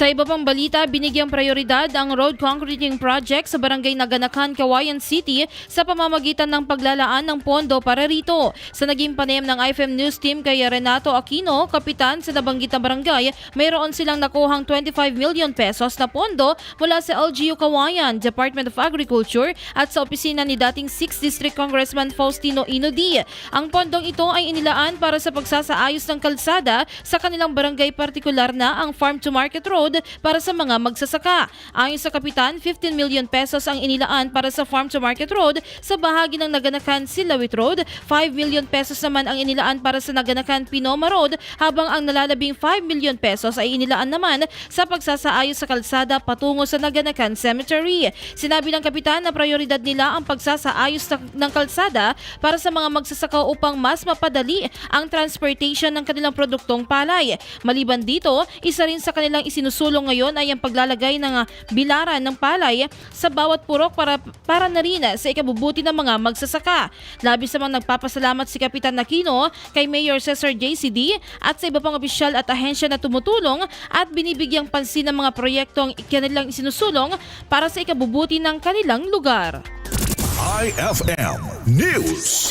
Sa iba pang balita, binigyang prioridad ang road concreting project sa barangay Naganakan, Kawayan City sa pamamagitan ng paglalaan ng pondo para rito. Sa naging panayam ng IFM News Team kay Renato Aquino, kapitan sa nabanggit na barangay, mayroon silang nakuhang 25 million pesos na pondo mula sa LGU Kawayan, Department of Agriculture at sa opisina ni dating 6th District Congressman Faustino Inodi. Ang pondong ito ay inilaan para sa pagsasaayos ng kalsada sa kanilang barangay partikular na ang Farm to Market Road para sa mga magsasaka. Ayon sa kapitan, 15 million pesos ang inilaan para sa Farm to Market Road sa bahagi ng Naganakan Silawit Road, 5 million pesos naman ang inilaan para sa Naganakan Pinoma Road, habang ang nalalabing 5 million pesos ay inilaan naman sa pagsasaayos sa kalsada patungo sa Naganakan Cemetery. Sinabi ng kapitan na prioridad nila ang pagsasaayos ng- kalsada para sa mga magsasaka upang mas mapadali ang transportation ng kanilang produktong palay. Maliban dito, isa rin sa kanilang isinusulong ngayon ay ang paglalagay ng ah, bilaran ng palay sa bawat purok para, para na rin ah, sa ikabubuti ng mga magsasaka. Labis namang nagpapasalamat si Kapitan Aquino kay Mayor Cesar JCD at sa iba pang opisyal at ahensya na tumutulong at binibigyang pansin ng mga proyektong kanilang isinusulong para sa ikabubuti ng kanilang lugar. IFM News.